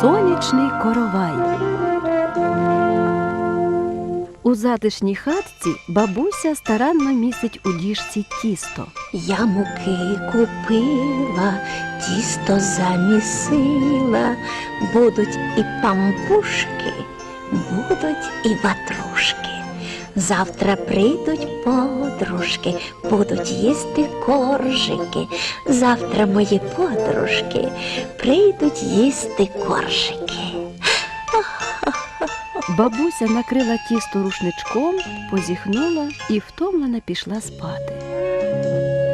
Сонячний коровай. У затишній хатці бабуся старанно місить у діжці тісто. Я муки купила, тісто замісила, будуть і пампушки, будуть і ватрушки. Завтра прийдуть подружки, будуть їсти коржики. Завтра мої подружки прийдуть їсти коржики. Бабуся накрила тісто рушничком, позіхнула і втомлена пішла спати.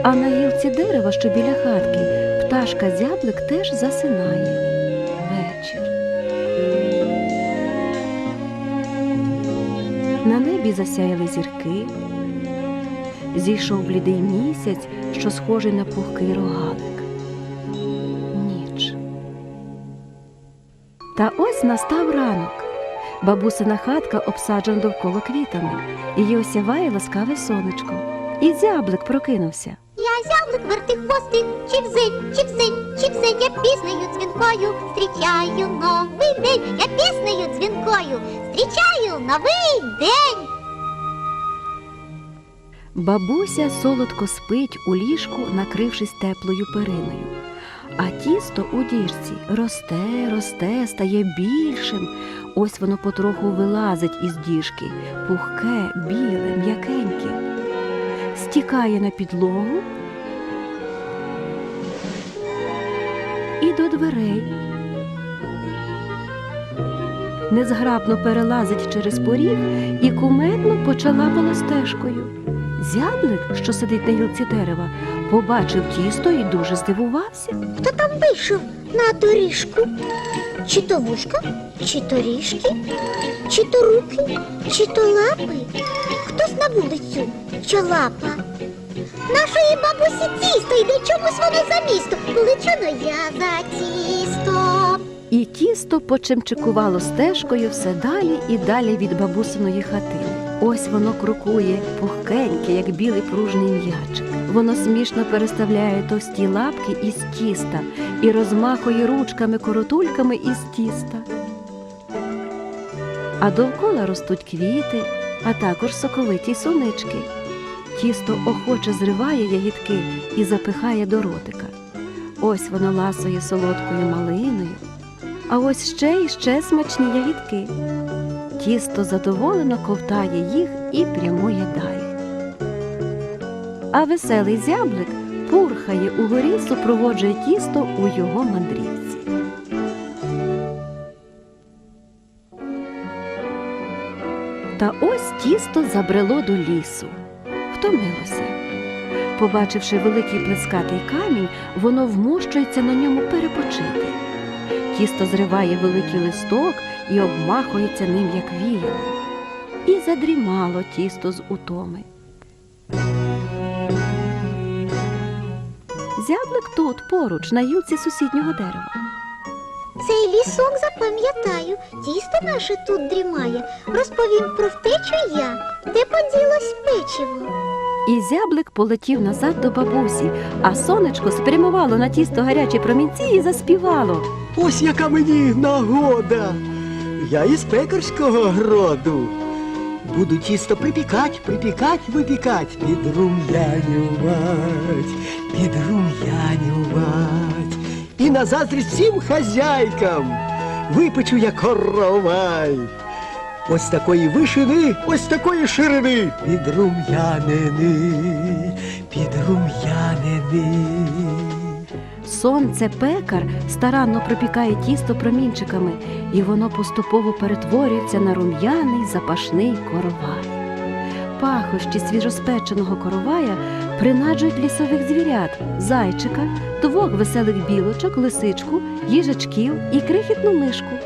А на гілці дерева, що біля хатки, пташка зяблик теж засинає. Небі засяяли зірки. Зійшов блідий місяць, що схожий на пухкий рогалик. Ніч. Та ось настав ранок. Бабусина хатка обсаджена довкола квітами, її осяває ласкаве сонечко. І зяблик прокинувся. Я зяблик вертихвостик, чіпзень, чіпзень, чіпзень, я піснею дзвінкою зустрічаю новий день, я піснею дзвінкою зустрічаю новий день. Бабуся солодко спить у ліжку, накрившись теплою периною. А тісто у діжці росте, росте, стає більшим. Ось воно потроху вилазить із діжки, пухке, біле, м'якеньке, стікає на підлогу і до дверей. Незграбно перелазить через поріг і кумедно почала стежкою. Зяблик, що сидить на гілці дерева, побачив тісто і дуже здивувався. Хто там вийшов на доріжку? Чи то вушка, чи то ріжки, чи то руки, чи то лапи? Хтось на вулицю, що лапа? Нашої бабусі тісто йде чомусь воно за місто. Кличено я за тісто. І тісто почимчикувало стежкою все далі і далі від бабусиної хатини. Ось воно крокує, пухкеньке, як білий пружний м'ячик. Воно смішно переставляє товсті лапки із тіста і розмахує ручками коротульками із тіста. А довкола ростуть квіти, а також соковиті сунички. Тісто охоче зриває ягідки і запихає до ротика. Ось воно ласує солодкою малиною, а ось ще й ще смачні ягідки. Тісто задоволено ковтає їх і прямує далі. А веселий зяблик пурхає угорі, супроводжує тісто у його мандрівці. Та ось тісто забрело до лісу, втомилося. Побачивши великий плескатий камінь, воно вмощується на ньому перепочити. Тісто зриває великий листок і обмахується ним, як віяло. І задрімало тісто з утоми. Зяблик тут, поруч, на гілці сусіднього дерева. Цей лісок запам'ятаю, тісто наше тут дрімає. Розповім про втечу я, де поділось печиво. І зяблик полетів назад до бабусі, а сонечко спрямувало на тісто гарячі промінці і заспівало. Ось яка мені нагода. Я із пекарського роду. Буду тісто припікать, припікать, випікать, підрум'янювать, підрум'янювать. І на заздрість всім хазяйкам випечу я коровай. Ось такої вишини, ось такої ширини. Підрум'янини, підрум'янини. Сонце пекар старанно пропікає тісто промінчиками, і воно поступово перетворюється на рум'яний запашний коровай. Пахощі свіжоспеченого коровая принаджують лісових звірят, зайчика, двох веселих білочок, лисичку, їжачків і крихітну мишку.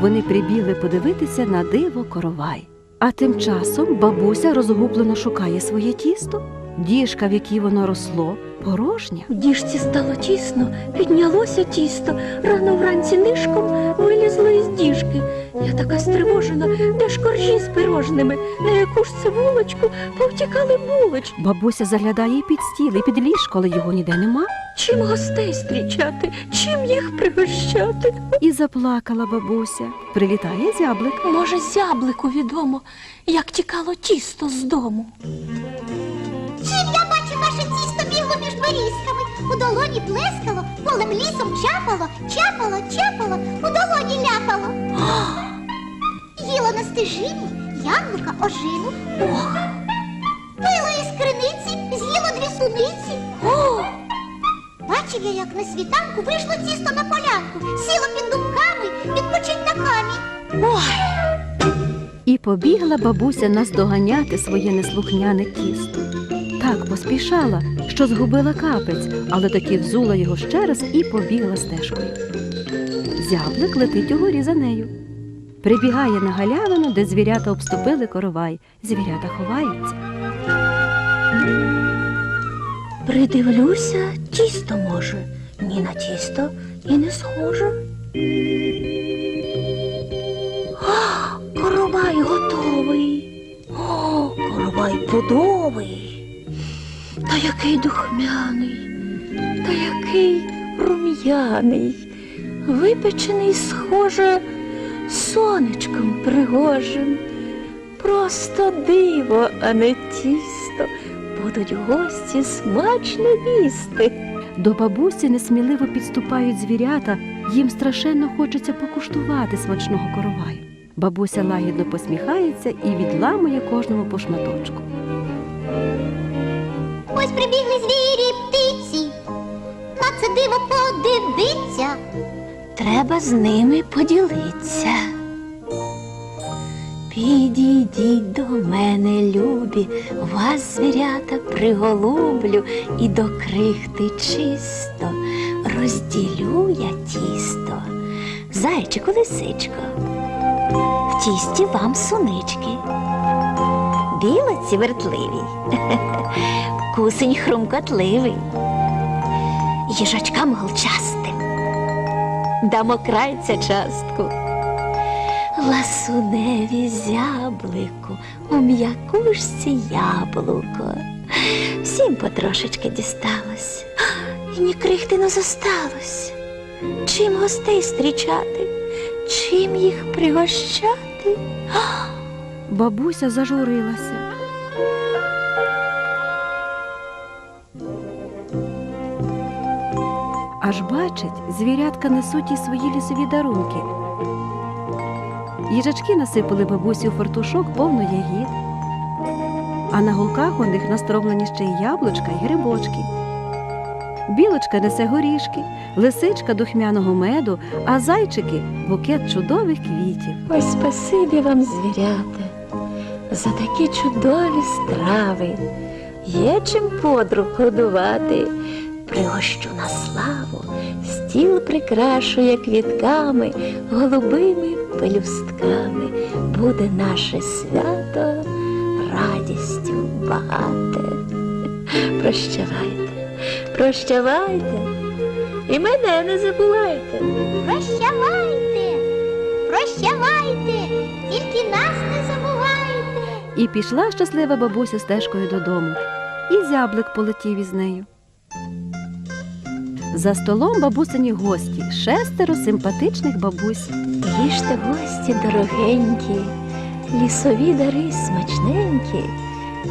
Вони прибігли подивитися на диво коровай. А тим часом бабуся розгублено шукає своє тісто. Діжка, в якій воно росло, порожня. В діжці стало тісно, піднялося тісто, рано вранці нишком вилізло із діжки. Я така стривожена, де ж коржі з пирожними, на яку ж це вулочку повтікали булочки. Бабуся заглядає і під стіл, і під ліжко, але його ніде нема. чим гостей зустрічати, чим їх пригощати. І заплакала бабуся. Прилітає зяблик. Може, зяблику відомо, як тікало тісто з дому. Чим я бачу ваше тісто бігло між берізками? У долоні плескало, полем лісом чапало, чапало, чапало, у долоні ляпало. Їло на стежині, яблука, ожину. Ох, Пило із криниці, з'їло дві суниці. Бачив я, як на світанку вийшло тісто на полянку, сіло під думками, відпочить на камінь. ой. І побігла бабуся наздоганяти своє неслухняне тісто. Так поспішала, що згубила капець, але таки взула його ще раз і побігла стежкою. Зяблик летить угорі за нею. Прибігає на галявину, де звірята обступили коровай. Звірята ховаються. Придивлюся, тісто може, ні на тісто і не схоже. О, коровай готовий. О, коровай пудовий. Та який духмяний, та який рум'яний, випечений, схоже, сонечком пригожим. Просто диво, а не тісто. Будуть гості смачно їсти. До бабусі несміливо підступають звірята, їм страшенно хочеться покуштувати смачного короваю. Бабуся лагідно посміхається і відламує кожному по шматочку. Ось прибігли звірі птиці. На це диво подивиться. Треба з ними поділитися. Підійдіть до мене, любі, вас звірята приголублю і до крихти чисто розділю я тісто. Зайчику, лисичко, в тісті вам сунички. Білоці вертливі, кусень хрумкотливий, їжачкам голчастим дамо крайця частку. Ласуневі зяблику, у м'якушці яблуко. Всім потрошечки дісталось, і ні крихти не зосталось. Чим гостей зустрічати, чим їх пригощати? Бабуся зажурилася. Аж бачить, звірятка несуть і свої лісові дарунки. Їжачки насипали бабусі у фартушок повно ягід, а на гулках у них настромлені ще й яблучка й грибочки. Білочка несе горішки, лисичка духмяного меду, а зайчики букет чудових квітів. Ой, спасибі вам, звірята, за такі чудові страви. Є чим подруг годувати. Пригощу на славу, стіл прикрашує квітками, голубими пелюстками. Буде наше свято радістю багате. Прощавайте, прощавайте і мене не забувайте. Прощавайте, прощавайте, тільки нас не забувайте. І пішла щаслива бабуся стежкою додому, і зяблик полетів із нею. За столом бабусині гості, шестеро симпатичних бабусь. Їжте гості дорогенькі, лісові дари смачненькі.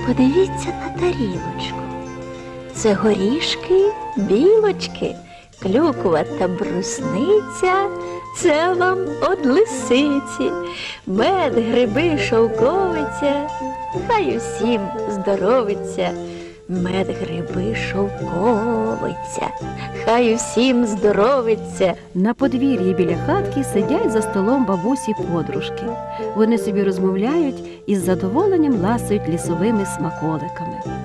Подивіться на тарілочку. Це горішки, білочки, клюква та брусниця. Це вам од лисиці, мед, гриби, шовковиця. Хай усім здоровиться. Мед, гриби, шовковиця. Хай усім здоровиться. На подвір'ї біля хатки сидять за столом бабусі подружки. Вони собі розмовляють і з задоволенням ласують лісовими смаколиками.